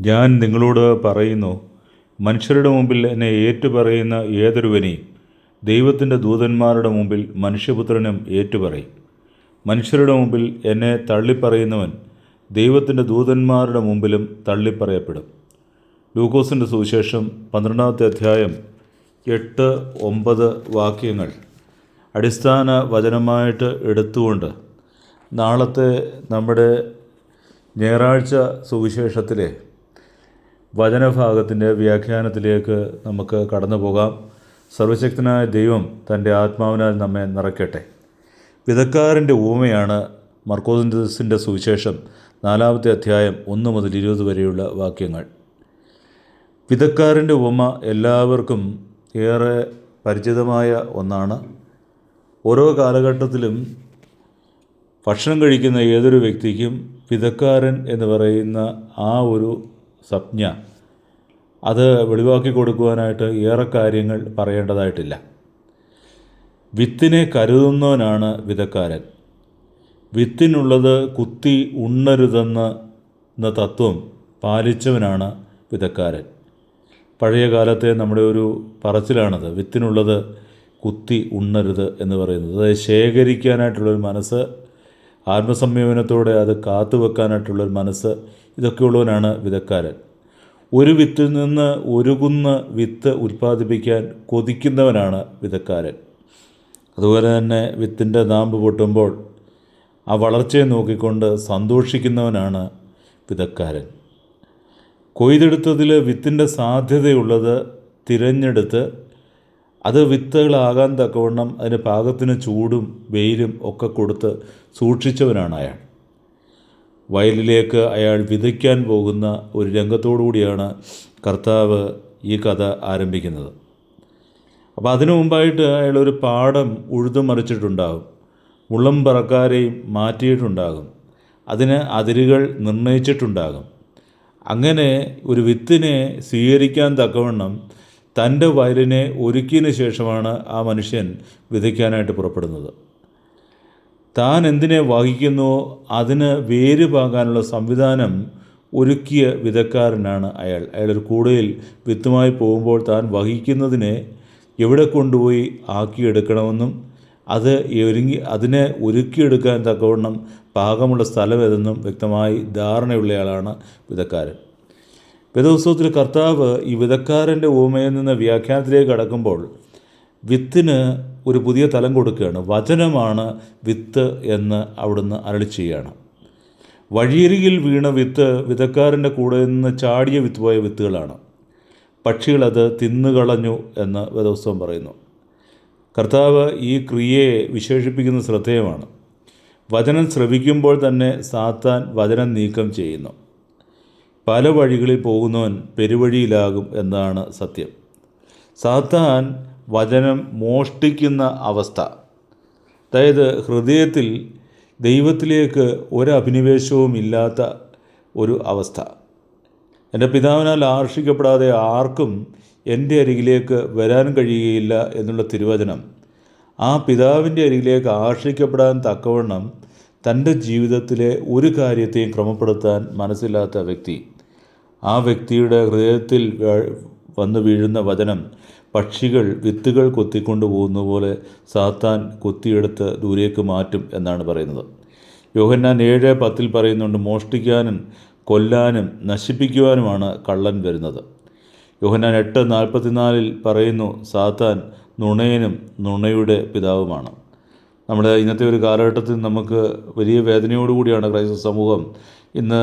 ഞാൻ നിങ്ങളോട് പറയുന്നു മനുഷ്യരുടെ മുമ്പിൽ എന്നെ ഏറ്റുപറയുന്ന ഏതൊരുവനെയും ദൈവത്തിന്റെ ദൂതന്മാരുടെ മുമ്പിൽ മനുഷ്യപുത്രനും ഏറ്റുപറയും. മനുഷ്യരുടെ മുമ്പിൽ എന്നെ തള്ളിപ്പറയുന്നവൻ ദൈവത്തിന്റെ ദൂതന്മാരുടെ മുമ്പിലും തള്ളിപ്പറയപ്പെടും. ലൂക്കോസിന്റെ സുവിശേഷം പന്ത്രണ്ടാമത്തെ അധ്യായം എട്ട് ഒമ്പത് വാക്യങ്ങൾ അടിസ്ഥാന വചനമായിട്ട് എടുത്തുകൊണ്ട് നാളത്തെ നമ്മുടെ ഞായറാഴ്ച സുവിശേഷത്തിലെ വചനഭാഗത്തിന്റെ വ്യാഖ്യാനത്തിലേക്ക് നമുക്ക് കടന്നു പോകാം. സർവശക്തനായ ദൈവം തന്റെ ആത്മാവിനാൽ നമ്മെ നിറയ്ക്കട്ടെ. വിധക്കാരന്റെ ഊമയാണ് മർക്കോസിന്റെ സുവിശേഷം നാലാമത്തെ അധ്യായം ഒന്ന് മുതൽ ഇരുപത് വരെയുള്ള വാക്യങ്ങൾ. വിധക്കാരന്റെ ഉപമ എല്ലാവർക്കും ഏറെ പരിചിതമായ ഒന്നാണ്. ഓരോ കാലഘട്ടത്തിലും ഭക്ഷണം കഴിക്കുന്ന ഏതൊരു വ്യക്തിക്കും വിധക്കാരൻ എന്ന് പറയുന്ന ആ ഒരു സംജ്ഞ അത് വെളിവാക്കി കൊടുക്കുവാനായിട്ട് ഏറെ കാര്യങ്ങൾ പറയേണ്ടതായിട്ടില്ല. വിത്തിനെ കരുതുന്നവനാണ് വിധക്കാരൻ. വിത്തിനുള്ളത് കുത്തി ഉണ്ണരുതെന്ന തത്വം പാലിച്ചവനാണ് വിധക്കാരൻ. പഴയ കാലത്തെ നമ്മുടെ ഒരു പറച്ചിലാണത്. വിത്തിനുള്ളത് കുത്തി ഉണ്ണരുത് എന്ന് പറയുന്നത്. അതായത് ശേഖരിക്കാനായിട്ടുള്ളൊരു മനസ്സ് ആത്മസംയമനത്തോടെ അത് കാത്തു വെക്കാനായിട്ടുള്ളൊരു മനസ്സ് ഇതൊക്കെയുള്ളവനാണ് വിതക്കാരൻ. ഒരു വിത്തിൽ നിന്ന് ഒരു കുന്ന് വിത്ത് ഉൽപ്പാദിപ്പിക്കാൻ കൊതിക്കുന്നവനാണ് വിതക്കാരൻ. അതുപോലെ തന്നെ വിത്തിന്റെ നാമ്പ് പൊട്ടുമ്പോൾ ആ വളർച്ചയെ നോക്കിക്കൊണ്ട് സന്തോഷിക്കുന്നവനാണ് വിതക്കാരൻ. കൊയ്തെടുത്തതിൽ വിത്തിന്റെ സാധ്യതയുള്ളത് തിരഞ്ഞെടുത്ത് അത് വിത്തുകളാകാൻ തക്കവണ്ണം അതിന് പാകത്തിന് ചൂടും വെയിലും ഒക്കെ കൊടുത്ത് സൂക്ഷിച്ചവനാണ് അയാൾ. വയലിലേക്ക് അയാൾ വിതയ്ക്കാൻ പോകുന്ന ഒരു രംഗത്തോടു കൂടിയാണ് കർത്താവ് ഈ കഥ ആരംഭിക്കുന്നത്. അപ്പോൾ അതിനു മുമ്പായിട്ട് അയാൾ ഒരു പാടം ഉഴുതുമറിച്ചിട്ടുണ്ടാകും. മുള്ളം പറക്കാരെയും മാറ്റിയിട്ടുണ്ടാകും. അതിന് അതിരുകൾ നിർണയിച്ചിട്ടുണ്ടാകും. അങ്ങനെ ഒരു വിത്തിനെ സ്വീകരിക്കാൻ തക്കവണ്ണം തന്റെ വയലിനെ ഒരുക്കിയതിന് ശേഷമാണ് ആ മനുഷ്യൻ വിതയ്ക്കാനായിട്ട് പുറപ്പെടുന്നത്. താൻ എന്തിനെ വഹിക്കുന്നുവോ അതിന് വേര് പാകാനുള്ള സംവിധാനം ഒരുക്കിയ വിധക്കാരനാണ് അയാൾ. ഒരു കൂടയിൽ വിത്തുമായി പോകുമ്പോൾ താൻ വഹിക്കുന്നതിനെ എവിടെ കൊണ്ടുപോയി ആക്കിയെടുക്കണമെന്നും അത് ഒരുങ്ങി അതിനെ ഒരുക്കിയെടുക്കാൻ തക്കവണ്ണം പാകമുള്ള സ്ഥലം ഏതെന്നും വ്യക്തമായി ധാരണയുള്ളയാളാണ് വിധക്കാരൻ. വേദോത്സവത്തിൽ കർത്താവ് ഈ വിധക്കാരന്റെ ഊമയിൽ നിന്ന് വ്യാഖ്യാനത്തിലേക്ക് കടക്കുമ്പോൾ വിത്തിന് ഒരു പുതിയ തലം കൊടുക്കുകയാണ്. വചനമാണ് വിത്ത് എന്ന് അവിടുന്ന് അരളി ചെയ്യുകയാണ്. വഴിയരികിൽ വീണ വിത്ത് വിതക്കാരന്റെ കൂടെ നിന്ന് ചാടിയ വിത്ത് പോയ വിത്തുകളാണ്. പക്ഷികളത് തിന്നുകളഞ്ഞു എന്ന് വേദോത്സവം പറയുന്നു. കർത്താവ് ഈ ക്രിയയെ വിശേഷിപ്പിക്കുന്ന ശ്രദ്ധേയമാണ്. വചനം ശ്രവിക്കുമ്പോൾ തന്നെ സാത്താൻ വചനം നീക്കം ചെയ്യുന്നു. പല വഴികളിൽ പോകുന്നവൻ പെരുവഴിയിലാകും എന്നാണ് സത്യം. സാത്താൻ വചനം മോഷ്ടിക്കുന്ന അവസ്ഥ. അതായത് ഹൃദയത്തിൽ ദൈവത്തിലേക്ക് ഒരഭിനിവേശവും ഇല്ലാത്ത ഒരു അവസ്ഥ. എന്റെ പിതാവിനാൽ ആകർഷിക്കപ്പെടാതെ ആർക്കും എന്റെ അരികിലേക്ക് വരാൻ കഴിയുകയില്ല എന്നുള്ള തിരുവചനം. ആ പിതാവിന്റെ അരികിലേക്ക് ആകർഷിക്കപ്പെടാൻ തക്കവണ്ണം തന്റെ ജീവിതത്തിലെ ഒരു കാര്യത്തെയും ക്രമപ്പെടുത്താൻ മനസ്സില്ലാത്ത വ്യക്തി. ആ വ്യക്തിയുടെ ഹൃദയത്തിൽ വന്നു വീഴുന്ന വചനം പക്ഷികൾ വിത്തുകൾ കൊത്തിക്കൊണ്ടു പോകുന്ന പോലെ സാത്താൻ കൊത്തിയെടുത്ത് ദൂരേക്ക് മാറ്റും എന്നാണ് പറയുന്നത്. യോഹന്നാൻ ഏഴ് പത്തിൽ പറയുന്നുണ്ട് മോഷ്ടിക്കാനും കൊല്ലാനും നശിപ്പിക്കുവാനുമാണ് കള്ളൻ വരുന്നത്. യോഹന്നാൻ എട്ട് നാൽപ്പത്തിനാലിൽ പറയുന്നു സാത്താൻ നുണയനും നുണയുടെ പിതാവുമാണ്. നമ്മുടെ ഇന്നത്തെ ഒരു കാലഘട്ടത്തിൽ നമുക്ക് വലിയ വേദനയോടുകൂടിയാണ് ക്രൈസ്തവ സമൂഹം ഇന്ന്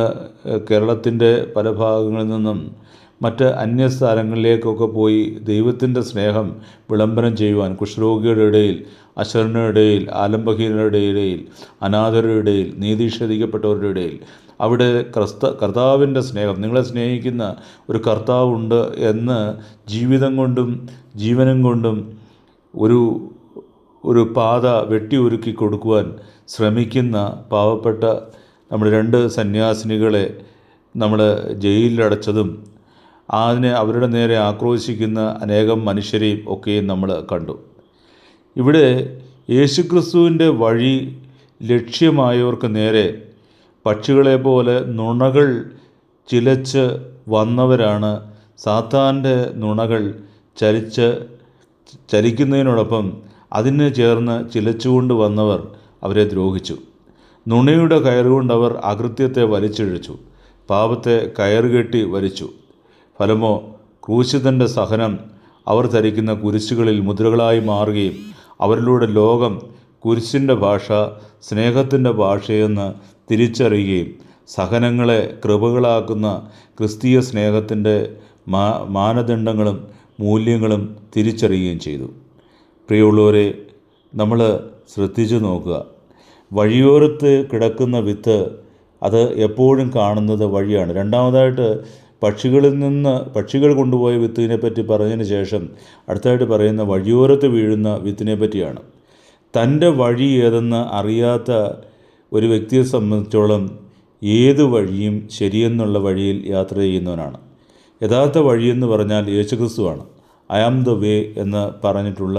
കേരളത്തിന്റെ പല ഭാഗങ്ങളിൽ നിന്നും മറ്റ് അന്യസ്ഥാനങ്ങളിലേക്കൊക്കെ പോയി ദൈവത്തിന്റെ സ്നേഹം വിളംബരം ചെയ്യുവാൻ കുഷ്ഠരോഗിയുടെ ഇടയിൽ അശരണയുടെ ഇടയിൽ ആലംബഹീനരുടെ ഇടയിൽ അനാഥരുടെ ഇടയിൽ നീതിഷേധിക്കപ്പെട്ടവരുടെ ഇടയിൽ. അവിടെ ക്രിസ്ത കർത്താവിന്റെ സ്നേഹം നിങ്ങളെ സ്നേഹിക്കുന്ന ഒരു കർത്താവുണ്ട് എന്ന് ജീവിതം കൊണ്ടും ജീവനം കൊണ്ടും ഒരു ഒരു പാത വെട്ടി ഒരുക്കി കൊടുക്കുവാൻ ശ്രമിക്കുന്ന പാവപ്പെട്ട നമ്മുടെ രണ്ട് സന്യാസിനികളെ നമ്മൾ ജയിലിലടച്ചതും അതിനെ അവരുടെ നേരെ ആക്രോശിക്കുന്ന അനേകം മനുഷ്യരെയും ഒക്കെയും നമ്മൾ കണ്ടു. ഇവിടെ യേശുക്രിസ്തുവിന്റെ വഴി ലക്ഷ്യമായവർക്ക് നേരെ പക്ഷികളെ പോലെ നുണകൾ ചിലച്ച് വന്നവരാണ് സാത്താന്റെ നുണകൾ ചലിച്ച് ചലിക്കുന്നതിനോടൊപ്പം അതിന് ചേർന്ന് ചിലച്ചുകൊണ്ട് വന്നവർ അവരെ ദ്രോഹിച്ചു. നുണയുടെ കയറുകൊണ്ട് അവർ അകൃത്യത്തെ വലിച്ചിഴച്ചു. പാപത്തെ കയറുകെട്ടി വലിച്ചു. ഫലമോ? ക്രൂശിതന്റെ സഹനം അവർ ധരിക്കുന്ന കുരിശുകളിൽ മുദ്രകളായി മാറുകയും അവരിലൂടെ ലോകം കുരിശിന്റെ ഭാഷ സ്നേഹത്തിന്റെ ഭാഷയെന്ന് തിരിച്ചറിയുകയും സഹനങ്ങളെ കൃപകളാക്കുന്ന ക്രിസ്തീയ സ്നേഹത്തിന്റെ മാ മാനദണ്ഡങ്ങളും മൂല്യങ്ങളും തിരിച്ചറിയുകയും ചെയ്തു. പ്രിയമുള്ളവരെ നമ്മൾ ശ്രദ്ധിച്ചു നോക്കുക. വഴിയോരത്ത് കിടക്കുന്ന വിത്ത് അത് എപ്പോഴും കാണുന്നത് വഴിയാണ്. രണ്ടാമതായിട്ട് പക്ഷികളിൽ നിന്ന് പക്ഷികൾ കൊണ്ടുപോയ വിത്തിനെ പറ്റി പറഞ്ഞതിന് ശേഷം അടുത്തായിട്ട് പറയുന്ന വഴിയോരത്ത് വീഴുന്ന വിത്തിനെ പറ്റിയാണ് തന്റെ വഴി ഏതെന്ന് അറിയാത്ത ഒരു വ്യക്തിയെ സംബന്ധിച്ചോളം ഏത് വഴിയും ശരിയെന്നുള്ള വഴിയിൽ യാത്ര ചെയ്യുന്നവനാണ്. യഥാർത്ഥ വഴിയെന്ന് പറഞ്ഞാൽ യേശുക്രിസ്തുവാണ്. ഐ ആം ദ വേ എന്ന് പറഞ്ഞിട്ടുള്ള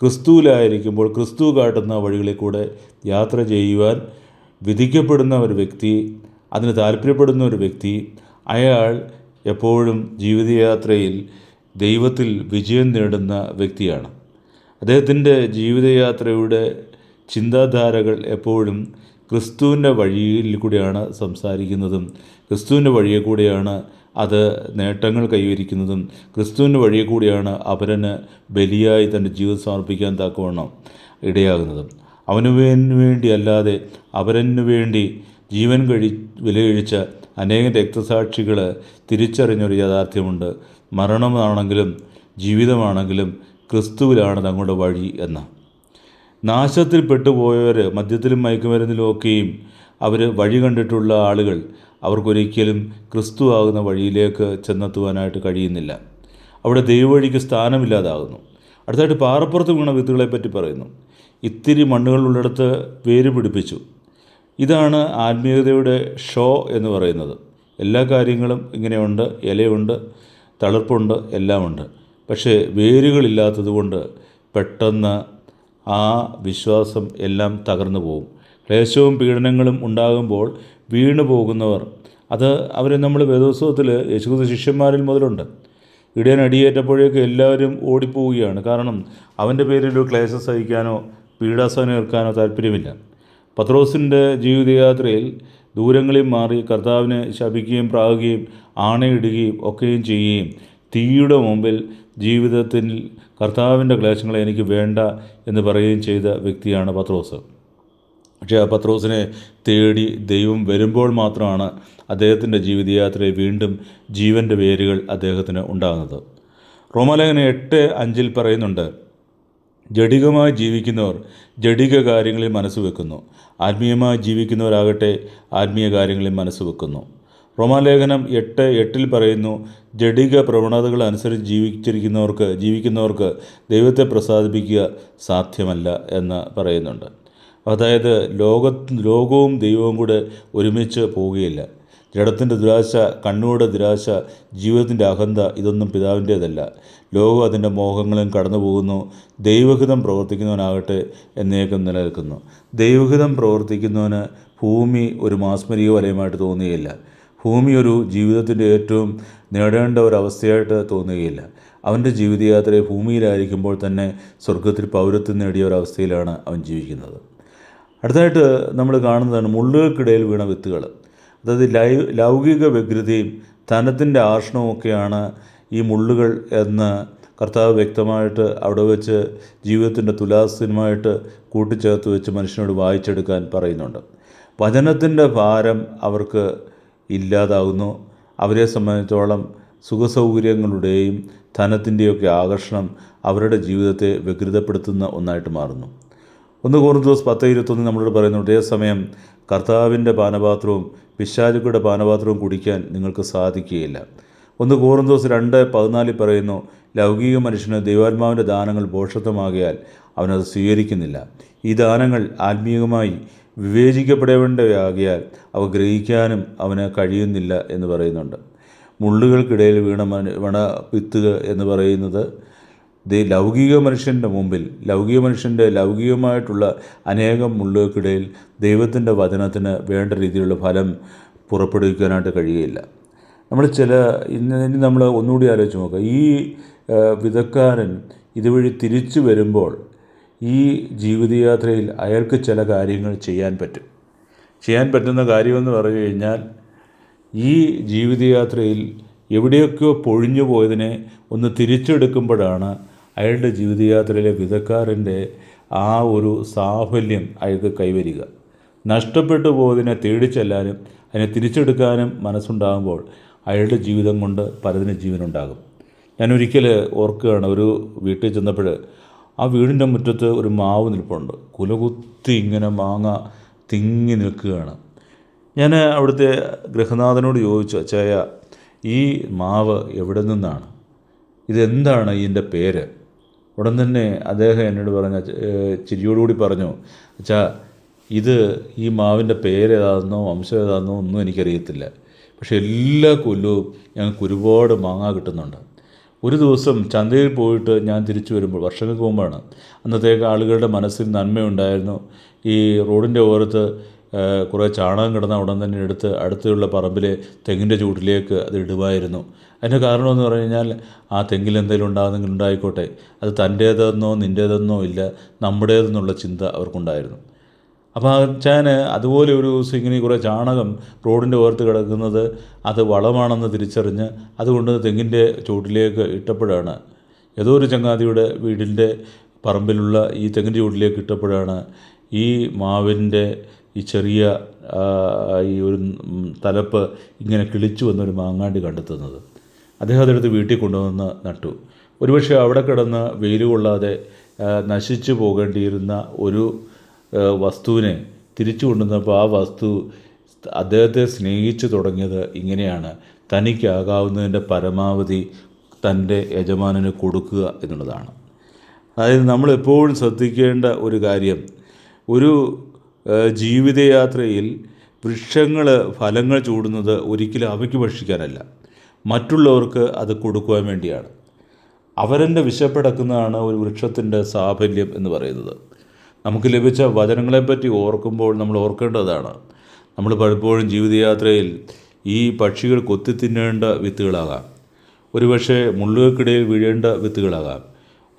ക്രിസ്തുവിലായിരിക്കുമ്പോൾ ക്രിസ്തു കാട്ടുന്ന വഴികളിൽ കൂടെ യാത്ര ചെയ്യുവാൻ വിധിക്കപ്പെടുന്ന ഒരു വ്യക്തി അതിന് താല്പര്യപ്പെടുന്ന ഒരു വ്യക്തി അയാൾ എപ്പോഴും ജീവിതയാത്രയിൽ ദൈവത്തിൽ വിജയം നേടുന്ന വ്യക്തിയാണ്. അദ്ദേഹത്തിന്റെ ജീവിതയാത്രയുടെ ചിന്താധാരകൾ എപ്പോഴും ക്രിസ്തുവിന്റെ വഴിയിൽ കൂടെയാണ് സംസാരിക്കുന്നതും ക്രിസ്തുവിന്റെ വഴിയെ കൂടെയാണ് അത് നേട്ടങ്ങൾ കൈവരിക്കുന്നതും ക്രിസ്തുവിന്റെ വഴിയെ കൂടിയാണ് അവരന് ബലിയായി തന്റെ ജീവിതം സമർപ്പിക്കാൻ തക്കവണ്ണം ഇടയാകുന്നതും. അവനു വേണ്ടി അല്ലാതെ അവരന് വേണ്ടി ജീവൻ കഴി വിലകഴിച്ച അനേകം രക്തസാക്ഷികൾ തിരിച്ചറിഞ്ഞൊരു യാഥാർത്ഥ്യമുണ്ട്. മരണമാണെങ്കിലും ജീവിതമാണെങ്കിലും ക്രിസ്തുവിലാണ് തങ്ങളുടെ വഴി എന്ന. നാശത്തിൽ പെട്ടുപോയവർ മദ്യത്തിലും മയക്കുമരുന്നിലും ഒക്കെയും അവർ വഴി കണ്ടിട്ടുള്ള ആളുകൾ അവർക്കൊരിക്കലും ക്രിസ്തു ആകുന്ന വഴിയിലേക്ക് ചെന്നെത്തുവാനായിട്ട് കഴിയുന്നില്ല. അവിടെ ദൈവവഴിക്ക് സ്ഥാനമില്ലാതാകുന്നു. അടുത്തായിട്ട് പാറപ്പുറത്ത് വീണ വിത്തുകളെ പറ്റി പറയുന്നു. ഇത്തിരി മണ്ണുകളുള്ളിടത്ത് വേര് പിടിപ്പിച്ചു. ഇതാണ് ആത്മീയതയുടെ ഷോ എന്ന് പറയുന്നത്. എല്ലാ കാര്യങ്ങളും ഇങ്ങനെയുണ്ട് ഇലയുണ്ട് തളിർപ്പുണ്ട് എല്ലാമുണ്ട്. പക്ഷേ വേരുകളില്ലാത്തത് കൊണ്ട് പെട്ടെന്ന് ആ വിശ്വാസം എല്ലാം തകർന്നു പോകും. ക്ലേശവും പീഡനങ്ങളും ഉണ്ടാകുമ്പോൾ വീണു പോകുന്നവർ അത് അവരെ നമ്മൾ വേദോത്സവത്തിൽ യേശുക്രിസ്തു ശിഷ്യന്മാരിൽ മുതലുണ്ട്. ഇടയൻ അടിയേറ്റപ്പോഴേക്കും എല്ലാവരും ഓടിപ്പോവുകയാണ്. കാരണം അവന്റെ പേരിൽ ക്ലേശം സഹിക്കാനോ പീഡാസനം ഏർക്കാനോ താല്പര്യമില്ല. പത്രോസിന്റെ ജീവിതയാത്രയിൽ ദൂരങ്ങളിൽ മാറി കർത്താവിനെ ശപിക്കുകയും പ്രാകുകയും ആണയിടുകയും ഒക്കെയും ചെയ്യുകയും തീയുടെ മുമ്പിൽ ജീവിതത്തിൽ കർത്താവിന്റെ ക്ലേശങ്ങളെ എനിക്ക് വേണ്ട എന്ന് പറയുകയും ചെയ്ത വ്യക്തിയാണ് പത്രോസ്. പക്ഷേ ആ പത്രോസിനെ തേടി ദൈവം വരുമ്പോൾ മാത്രമാണ് അദ്ദേഹത്തിന്റെ ജീവിതയാത്രയിൽ വീണ്ടും ജീവന്റെ വേരുകൾ അദ്ദേഹത്തിന് ഉണ്ടാകുന്നത്. റോമാലേഖന എട്ട് അഞ്ചിൽ പറയുന്നുണ്ട് ജഡികമായി ജീവിക്കുന്നവർ ജഡിക കാര്യങ്ങളിൽ മനസ്സ് വെക്കുന്നു. ആത്മീയമായി ജീവിക്കുന്നവരാകട്ടെ ആത്മീയ കാര്യങ്ങളിൽ മനസ്സ് വെക്കുന്നു. റോമാലേഖനം എട്ട് എട്ടിൽ പറയുന്നു ജഡിക പ്രവണതകൾ അനുസരിച്ച് ജീവിച്ചിരിക്കുന്നവർക്ക് ജീവിക്കുന്നവർക്ക് ദൈവത്തെ പ്രസാദിപ്പിക്കുക സാധ്യമല്ല എന്ന് പറയുന്നുണ്ട്. അതായത് ലോക ലോകവും ദൈവവും കൂടെ ഒരുമിച്ച് പോവുകയില്ല. ജഡത്തിന്റെ ദുരാശ കണ്ണുകളുടെ ദുരാശ ജീവിതത്തിന്റെ അഹന്ത ഇതൊന്നും പിതാവിന്റേതല്ല ലോകം അതിന്റെ മോഹങ്ങളും കടന്നു പോകുന്നു ദൈവഹിതം പ്രവർത്തിക്കുന്നവനാകട്ടെ എന്നേക്കും നിലനിൽക്കുന്നു. ദൈവഹിതം പ്രവർത്തിക്കുന്നവന് ഭൂമി ഒരു മാസ്മരിക വലയമായിട്ട് തോന്നുകയില്ല. ഭൂമി ഒരു ജീവിതത്തിന്റെ ഏറ്റവും നേടേണ്ട ഒരവസ്ഥയായിട്ട് തോന്നുകയില്ല. അവന്റെ ജീവിതയാത്രയെ ഭൂമിയിലായിരിക്കുമ്പോൾ തന്നെ സ്വർഗത്തിൽ പൗരത്വം നേടിയ ഒരവസ്ഥയിലാണ് അവൻ ജീവിക്കുന്നത്. അടുത്തായിട്ട് നമ്മൾ കാണുന്നതാണ് മുള്ളുകൾക്കിടയിൽ വീണ വിത്തുകൾ. അതായത് ലൈ ലൗകിക വ്യഗ്രതയും ധനത്തിന്റെ ആർഷണവുമൊക്കെയാണ് ഈ മുള്ളുകൾ എന്ന് കർത്താവ് വ്യക്തമായിട്ട് അവിടെ വെച്ച് ജീവിതത്തിന്റെ തുലാസിനുമായിട്ട് കൂട്ടിച്ചേർത്ത് വെച്ച് മനുഷ്യനോട് വായിച്ചെടുക്കാൻ പറയുന്നുണ്ട്. വചനത്തിന്റെ ഭാരം അവർക്ക് ഇല്ലാതാകുന്നു അവരെ സംബന്ധിച്ചോളം സുഖസൗകര്യങ്ങളുടെയും ധനത്തിന്റെയൊക്കെ ആകർഷണം അവരുടെ ജീവിതത്തെ വ്യഗ്രതപ്പെടുത്തുന്ന ഒന്നായിട്ട് മാറുന്നു. ഒന്ന് കോറിന്തോസ് പത്ത് ഇരുപത്തൊന്ന് നമ്മളോട് പറയുന്നു അതേസമയം കർത്താവിന്റെ പാനപാത്രവും പിശാചുക്കളുടെ പാനപാത്രവും കുടിക്കാൻ നിങ്ങൾക്ക് സാധിക്കുകയില്ല. ഒന്ന് കോറിന്തോസ് രണ്ട് പതിനാലിൽ പറയുന്നു ലൗകിക മനുഷ്യന് ദൈവാത്മാവിന്റെ ദാനങ്ങൾ ഭോഷത്വമാകിയാൽ അവനത് സ്വീകരിക്കുന്നില്ല. ഈ ദാനങ്ങൾ ആത്മീയമായി വിവേചിക്കപ്പെടേണ്ടവയാകിയാൽ അവ ഗ്രഹിക്കാനും അവന് കഴിയുന്നില്ല എന്ന് പറയുന്നുണ്ട്. മുള്ളുകൾക്കിടയിൽ വീണ മന വണ വിത്തുക എന്ന് പറയുന്നത് ദേ ലൗകിക മനുഷ്യന്റെ മുമ്പിൽ ലൗകിക മനുഷ്യന്റെ ലൗകികമായിട്ടുള്ള അനേകം മുള്ളുകൾക്കിടയിൽ ദൈവത്തിന്റെ വചനത്തിന് വേണ്ട രീതിയിലുള്ള ഫലം പുറപ്പെടുവിക്കാനായിട്ട് കഴിയുകയില്ല. നമ്മൾ ചില ഇന്ന് ഇനി നമ്മൾ ഒന്നുകൂടി ആലോചിച്ച് നോക്കുക ഈ വിധക്കാരൻ ഇതുവഴി തിരിച്ചു വരുമ്പോൾ ഈ ജീവിതയാത്രയിൽ അയാൾക്ക് ചില കാര്യങ്ങൾ ചെയ്യാൻ പറ്റും. ചെയ്യാൻ പറ്റുന്ന കാര്യമെന്ന് പറഞ്ഞു കഴിഞ്ഞാൽ ഈ ജീവിതയാത്രയിൽ എവിടെയൊക്കെയോ പൊഴിഞ്ഞു പോയതിനെ ഒന്ന് തിരിച്ചെടുക്കുമ്പോഴാണ് അയാളുടെ ജീവിതയാത്രയിലെ വിധക്കാരന്റെ ആ ഒരു സാഫല്യം അയാൾക്ക് കൈവരിക. നഷ്ടപ്പെട്ടു പോയതിനെ തേടി ചെല്ലാനും അതിനെ തിരിച്ചെടുക്കാനും മനസ്സുണ്ടാകുമ്പോൾ അയാളുടെ ജീവിതം കൊണ്ട് പലതിന് ജീവനുണ്ടാകും. ഞാൻ ഒരിക്കൽ ഓർക്കുകയാണ് ഒരു വീട്ടിൽ ചെന്നപ്പോൾ ആ വീടിന്റെ മുറ്റത്ത് ഒരു മാവ് നിൽപ്പുണ്ട്. കുലകുത്തി ഇങ്ങനെ മാങ്ങ തിങ്ങി നിൽക്കുകയാണ്. ഞാൻ അവിടുത്തെ ഗൃഹനാഥനോട് ചോദിച്ചു അച്ചായ ഈ മാവ് എവിടെ നിന്നാണ്? ഇതെന്താണ് ഇതിന്റെ പേര്? ഉടൻ തന്നെ അദ്ദേഹം എന്നോട് പറഞ്ഞ ചിരിയോടുകൂടി പറഞ്ഞു അച്ഛാ ഇത് ഈ മാവിന്റെ പേരേതാണെന്നോ വംശം ഏതാണെന്നോ ഒന്നും എനിക്കറിയത്തില്ല. പക്ഷേ എല്ലാ കൊല്ലവും ഞങ്ങൾക്ക് ഒരുപാട് മാങ്ങ കിട്ടുന്നുണ്ട്. ഒരു ദിവസം ചന്തയിൽ പോയിട്ട് ഞാൻ തിരിച്ചു വരുമ്പോൾ വർഷങ്ങൾക്ക് മുമ്പാണ് അന്നത്തേക്ക് ആളുകളുടെ മനസ്സിൽ നന്മയുണ്ടായിരുന്നു. ഈ റോഡിന്റെ ഓരത്ത് കുറേ ചാണകം കിടന്ന ഉടൻ തന്നെ എടുത്ത് അടുത്തുള്ള പറമ്പിലെ തെങ്ങിന്റെ ചൂട്ടിലേക്ക് അത് ഇടുമായിരുന്നു. അതിന്റെ കാരണമെന്ന് പറഞ്ഞു കഴിഞ്ഞാൽ ആ തെങ്ങിൽ എന്തെങ്കിലും ഉണ്ടാകുന്നെങ്കിൽ ഉണ്ടായിക്കോട്ടെ. അത് തന്റേതെന്നോ നിന്റേതെന്നോ ഇല്ല നമ്മുടേതെന്നുള്ള ചിന്ത അവർക്കുണ്ടായിരുന്നു. അപ്പോൾ അച്ചായന് അതുപോലെ ഒരു ദിവസം ഇങ്ങനെ കുറേ ചാണകം റോഡിന്റെ ഓരത്ത് കിടക്കുന്നത് അത് വളമാണെന്ന് തിരിച്ചറിഞ്ഞ് അതുകൊണ്ട് തെങ്ങിന്റെ ചുവട്ടിലേക്ക് ഇട്ടപ്പോഴാണ്. ഏതോ ഒരു ചങ്ങാതിയുടെ വീടിന്റെ പറമ്പിലുള്ള ഈ തെങ്ങിന്റെ ചുവട്ടിലേക്ക് ഇട്ടപ്പോഴാണ് ഈ മാവിന്റെ ഈ ചെറിയ ഈ ഒരു തലപ്പ് ഇങ്ങനെ കിളിച്ചു വന്നൊരു മാങ്ങാണ്ടി കണ്ടെത്തുന്നത്. അദ്ദേഹം അതെടുത്ത് വീട്ടിൽ കൊണ്ടുവന്ന് നട്ടു. ഒരുപക്ഷെ അവിടെ കിടന്ന് വെയിൽ കൊള്ളാതെ നശിച്ചു പോകേണ്ടിയിരുന്ന ഒരു വസ്തുവിനെ തിരിച്ചു കൊണ്ടുവന്നപ്പോൾ ആ വസ്തു അദ്ദേഹത്തെ സ്നേഹിച്ചു തുടങ്ങിയത് ഇങ്ങനെയാണ്. തനിക്കാകാവുന്നതിന്റെ പരമാവധി തന്റെ യജമാനന് കൊടുക്കുക എന്നുള്ളതാണ്. അതായത് നമ്മളെപ്പോഴും ശ്രദ്ധിക്കേണ്ട ഒരു കാര്യം ഒരു ജീവിതയാത്രയിൽ വൃക്ഷങ്ങൾ ഫലങ്ങൾ ചൂടുന്നത് ഒരിക്കലും അവയ്ക്ക് ഭക്ഷിക്കാനല്ല. മറ്റുള്ളവർക്ക് അത് കൊടുക്കുവാൻ വേണ്ടിയാണ്. അവരെന്റെ വിശപ്പടക്കുന്നതാണ് ഒരു വൃക്ഷത്തിന്റെ സാഫല്യം എന്ന് പറയുന്നത്. നമുക്ക് ലഭിച്ച വചനങ്ങളെപ്പറ്റി ഓർക്കുമ്പോൾ നമ്മൾ ഓർക്കേണ്ടതാണ്. നമ്മൾ പലപ്പോഴും ജീവിതയാത്രയിൽ ഈ പക്ഷികൾ കൊത്തി തിന്നേണ്ട വിത്തുകളാകാം. ഒരുപക്ഷെ മുള്ളുകൾക്കിടയിൽ വീഴേണ്ട വിത്തുകളാകാം.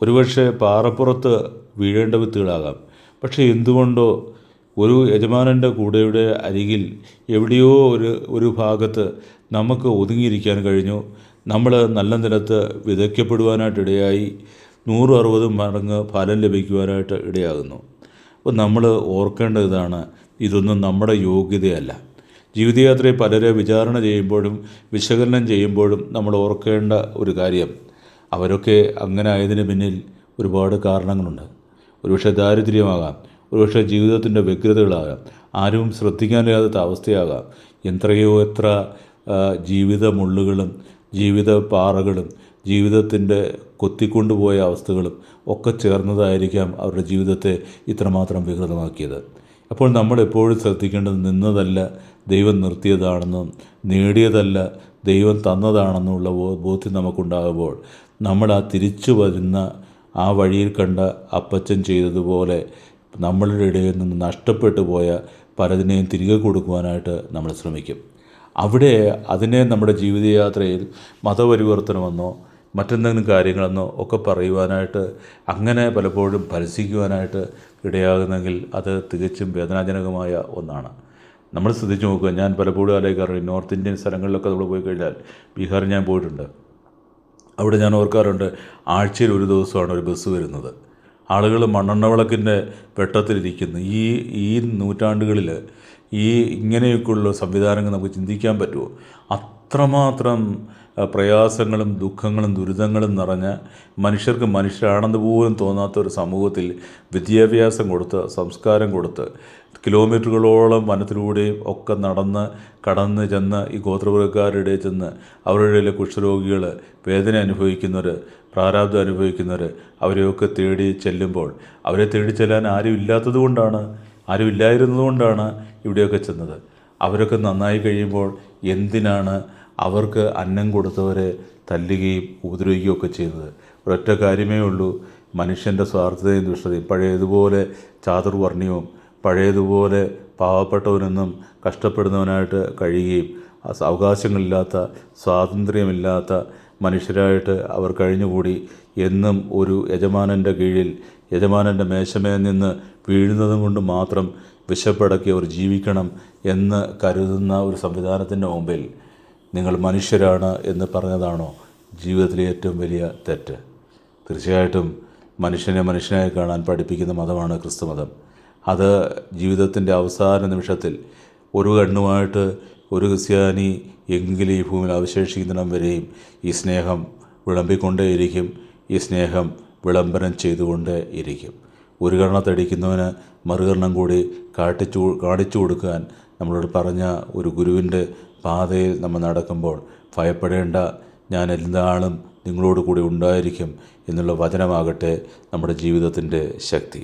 ഒരുപക്ഷെ പാറപ്പുറത്ത് വീഴേണ്ട വിത്തുകളാകാം. പക്ഷേ എന്തുകൊണ്ടോ ഒരു യജമാനന്റെ കൂടെയുടെ അരികിൽ എവിടെയോ ഒരു ഒരു ഭാഗത്ത് നമുക്ക് ഒതുങ്ങിയിരിക്കാൻ കഴിഞ്ഞു. നമ്മൾ നല്ല നിലത്ത് വിതയ്ക്കപ്പെടുവാനായിട്ടിടയായി നൂറ് അറുപത് മടങ്ങ് ഫലം ലഭിക്കുവാനായിട്ട് ഇടയാകുന്നു. അപ്പോൾ നമ്മൾ ഓർക്കേണ്ട ഇതാണ് ഇതൊന്നും നമ്മുടെ യോഗ്യതയല്ല. ജീവിതയാത്രയെ പലരെ വിചാരണ ചെയ്യുമ്പോഴും വിശകലനം ചെയ്യുമ്പോഴും നമ്മൾ ഓർക്കേണ്ട ഒരു കാര്യം അവരൊക്കെ അങ്ങനെ ആയതിന് പിന്നിൽ ഒരുപാട് കാരണങ്ങളുണ്ട്. ഒരുപക്ഷെ ദാരിദ്ര്യമാകാം ഒരുപക്ഷെ ജീവിതത്തിന്റെ വ്യഗ്രതകളാകാം. ആരും ശ്രദ്ധിക്കാനില്ലാത്ത അവസ്ഥയാകാം. എത്രയോ എത്ര ജീവിത മുള്ളുകളും ജീവിത പാറകളും ജീവിതത്തിന്റെ കൊത്തിക്കൊണ്ടുപോയ അവസ്ഥകളും ഒക്കെ ചേർന്നതായിരിക്കാം അവരുടെ ജീവിതത്തെ ഇത്രമാത്രം വികൃതമാക്കിയത്. അപ്പോൾ നമ്മൾ എപ്പോഴും ശ്രദ്ധിക്കേണ്ടത് നിന്നതല്ല ദൈവം നിർത്തിയതാണെന്നും നേടിയതല്ല ദൈവം തന്നതാണെന്നുള്ള ബോധ്യം നമുക്കുണ്ടാകുമ്പോൾ നമ്മൾ ആ തിരിച്ചു വരുന്ന ആ വഴിയിൽ കണ്ട അപ്പച്ചൻ ചെയ്തതുപോലെ നമ്മളുടെ ഇടയിൽ നിന്ന് നഷ്ടപ്പെട്ടു പോയ പലതിനെയും തിരികെ കൊടുക്കുവാനായിട്ട് നമ്മൾ ശ്രമിക്കും. അവിടെ അതിനെ നമ്മുടെ ജീവിതയാത്രയിൽ മതപരിവർത്തനമെന്നോ മറ്റെന്തെങ്കിലും കാര്യങ്ങളെന്നോ ഒക്കെ പറയുവാനായിട്ട് അങ്ങനെ പലപ്പോഴും പരസ്യിക്കുവാനായിട്ട് ഇടയാകുന്നെങ്കിൽ അത് തികച്ചും വേദനാജനകമായ ഒന്നാണ്. നമ്മൾ ശ്രദ്ധിച്ചു നോക്കുക ഞാൻ പലപ്പോഴും ആലോചിക്കാറുണ്ട് നോർത്ത് ഇന്ത്യൻ സ്ഥലങ്ങളിലൊക്കെ നമ്മൾ പോയി കഴിഞ്ഞാൽ ബീഹാറിൽ ഞാൻ പോയിട്ടുണ്ട്. അവിടെ ഞാൻ ഓർക്കാറുണ്ട് ആഴ്ചയിൽ ഒരു ദിവസമാണ് ഒരു ബസ് വരുന്നത്. ആളുകൾ മണ്ണെണ്ണ വിളക്കിന്റെ വെട്ടത്തിലിരിക്കുന്നു. ഈ ഈ നൂറ്റാണ്ടുകളിൽ ഈ ഇങ്ങനെയൊക്കെയുള്ള സംവിധാനങ്ങൾ നമുക്ക് ചിന്തിക്കാൻ പറ്റുമോ? അത്രമാത്രം പ്രയാസങ്ങളും ദുഃഖങ്ങളും ദുരിതങ്ങളും നിറഞ്ഞ മനുഷ്യർക്ക് മനുഷ്യരാണെന്ന് പോലും തോന്നാത്ത ഒരു സമൂഹത്തിൽ വിദ്യാഭ്യാസം കൊടുത്ത് സംസ്കാരം കൊടുത്ത് കിലോമീറ്ററുകളോളം വനത്തിലൂടെയും ഒക്കെ നടന്ന് കടന്ന് ചെന്ന് ഈ ഗോത്രവർഗക്കാരുടെ ചെന്ന് അവരുടെ കുഷ്ഠരോഗികൾ വേദന അനുഭവിക്കുന്നവർ പ്രാരാബ്ദം അനുഭവിക്കുന്നവർ അവരെയൊക്കെ തേടി ചെല്ലുമ്പോൾ അവരെ തേടി ചെല്ലാൻ ആരും ഇല്ലാത്തത് കൊണ്ടാണ് ആരും ഇല്ലായിരുന്നതുകൊണ്ടാണ് ഇവിടെയൊക്കെ ചെന്നത്. അവരൊക്കെ നന്നായി കഴിയുമ്പോൾ എന്തിനാണ് അവർക്ക് അന്നം കൊടുത്തവരെ തല്ലുകയും ഉപദ്രവിക്കുകയും ഒക്കെ ചെയ്യുന്നത് ഒരൊറ്റ കാര്യമേ ഉള്ളൂ മനുഷ്യന്റെ സ്വാർത്ഥതയും ദുഷ്ടതയും. പഴയതുപോലെ ചാതുർവർണയവും പഴയതുപോലെ പാവപ്പെട്ടവനെന്നും കഷ്ടപ്പെടുന്നവനായിട്ട് കഴിയുകയും അവകാശങ്ങളില്ലാത്ത സ്വാതന്ത്ര്യമില്ലാത്ത മനുഷ്യരായിട്ട് അവർ കഴിഞ്ഞുകൂടി. എന്നും ഒരു യജമാനന്റെ കീഴിൽ യജമാനന്റെ മേശമേൽ നിന്ന് വീഴുന്നതും കൊണ്ട് മാത്രം വിശപ്പടക്കി അവർ ജീവിക്കണം എന്ന് കരുതുന്ന ഒരു സംവിധാനത്തിന്റെ മുമ്പിൽ നിങ്ങൾ മനുഷ്യരാണ് എന്ന് പറഞ്ഞതാണോ ജീവിതത്തിലെ ഏറ്റവും വലിയ തെറ്റ്? തീർച്ചയായിട്ടും മനുഷ്യനെ മനുഷ്യനായി കാണാൻ പഠിപ്പിക്കുന്ന മതമാണ് ക്രിസ്തു മതം അത് ജീവിതത്തിന്റെ അവസാന നിമിഷത്തിൽ ഒരു കണ്ണുമായിട്ട് ഒരു ക്രിസ്ത്യാനി എങ്കിലും ഈ ഭൂമിയിൽ അവശേഷിക്കുന്നിടം വരെയും ഈ സ്നേഹം വിളമ്പിക്കൊണ്ടേയിരിക്കും. ഈ സ്നേഹം വിളംബരം ചെയ്തുകൊണ്ടേ ഇരിക്കും ഒരു കർണത്തടിക്കുന്നവന് മറുകർണം കൂടി കാട്ടിച്ചു കാണിച്ചു കൊടുക്കാൻ നമ്മളോട് പറഞ്ഞ ഒരു ഗുരുവിന്റെ പാതയിൽ നമ്മൾ നടക്കുമ്പോൾ ഭയപ്പെടേണ്ട ഞാൻ എന്താളും നിങ്ങളോട് കൂടി ഉണ്ടായിരിക്കും എന്നുള്ള വചനമാകട്ടെ നമ്മുടെ ജീവിതത്തിന്റെ ശക്തി.